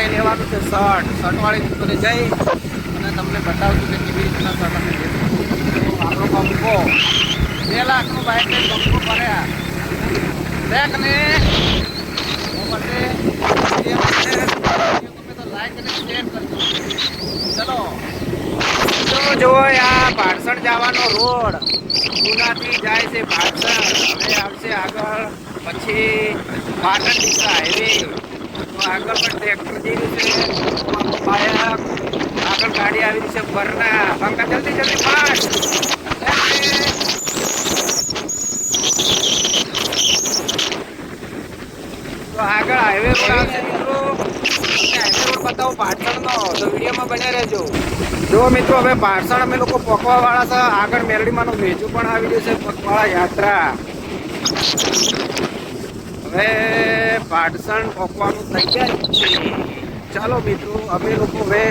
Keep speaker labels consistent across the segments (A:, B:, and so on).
A: શર્ટવાળી દુકાને જઈ અને તમને બતાવશું કે કેવી રીતના શર્ટ અમે લેશું આપણો કંપો બે લાખનું બાઇક લઈને કંપો ભર્યા બેક ને. જુઓ આ ભાડસણ જવાનો રોડ. પુનાથી જાય છે ભાડસણ આવશે આગળ પછી પાટણ દિશા હાઈવે આગળ પણ ટ્રેક્ટર જઈ રહ્યું છે. પાયા. આગળ ગાડી આવી રહી છે બરના. પંકા જલ્દી જલ્દી, ફાસ્ટ. તો આગળ હાઈવે પર આવશે મિત્રો. હાઈવે રોડ બતાવો પાટણનો. તો વિડીયોમાં બન્યા રહેજો. જો મિત્રો, હવે પાટણ અમે લોકો પોકવા વાળા છે. આગળ મેરડીમાંનું મેજું પણ આવી રહ્યું છે. પગવાળા યાત્રા. હવે પાટસણ પહોંચવાનું તૈયાર જાય ચાલો મિત્રો, અમે લોકો હવે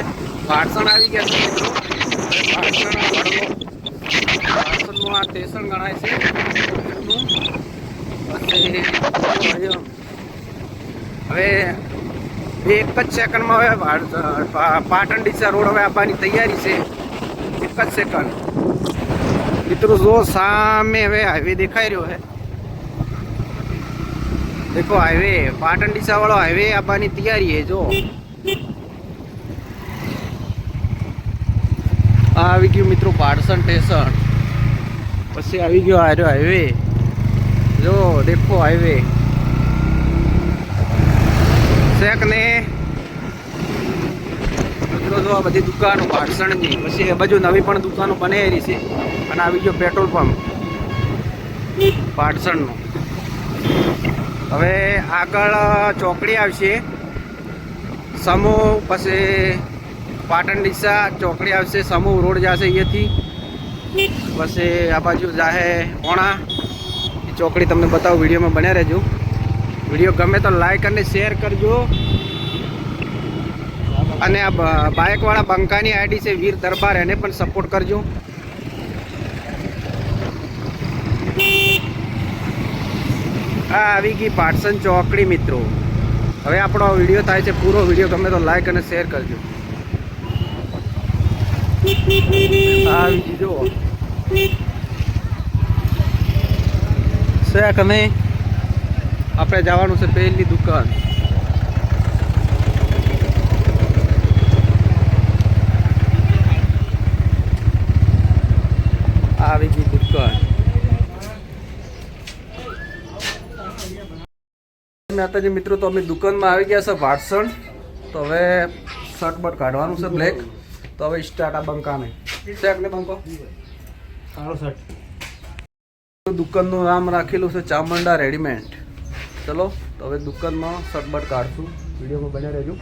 A: પાટસણ આવી ગયા છે મિત્રો. પાટસણ પાટસણનું આ સ્ટેશન ગણાય છે. હવે એક જ સેકન્ડમાં હવે પાટણ ડીસા રોડ હવે આપવાની તૈયારી છે. એક જ સેકન્ડ. મિત્રો, જો સામે હવે હાઈવે દેખાઈ રહ્યો છે. દેખો હાઈવે પાટણ ડીસા વાળો હાઈવે આવવાની તૈયારી છે જો આવી ગયું મિત્રો પાટસણ સ્ટેશન પછી આવી ગયો આર્યો હાઈવે જો દેખો હાઈવે શેક ને મિત્રો જો આ બધી દુકાનો પાટસણની પછી એ બાજુ નવી પણ દુકાનો બનેલી છે, અને આવી ગયો પેટ્રોલ પંપ પાટસણનો હવે આગળ ચોકડી આવશે. સમૂહ પછી પાટણ ડીસા ચોકડી આવશે, સમૂહ રોડ જશે અહીંયાથી. પછી આ બાજુ જાહે ઓણા. એ ચોકડી તમને બતાવું, વિડીયોમાં બન્યા રહેજો. વીડિયો ગમે તો લાઈક અને શેર કરજો. અને આ બાઇકવાળા બંકાની આઈડી છે વીર દરબાર, એને પણ સપોર્ટ કરજો. આ આવી ગઈ પાટસન ચોકડી, મિત્રો. હવે આપણો વીડિયો થાય છે પૂરો. વીડિયો ગમે તો લાઈક અને શેર કરજો. આવી જુઓ. શેક અને આપણે જવાનું છે પહેલી દુકાન આ આવી ગઈ દુકાન માતાજી મિત્રો તો અમે દુકાનમાં આવી ગયા છે વાટસણ. તો હવે શર્ટ બટ કાઢવાનું છે બ્લેક. તો હવે સ્ટાર્ટ આ બંકાને. શેક ને બંકો.
B: સારો શર્ટ.
A: દુકાનનું નામ રાખેલું છે ચામુંડા રેડીમેડ. ચલો તો હવે દુકાનમાં શર્ટ બટ કાઢશું. વિડીયોમાં બને રહેજો.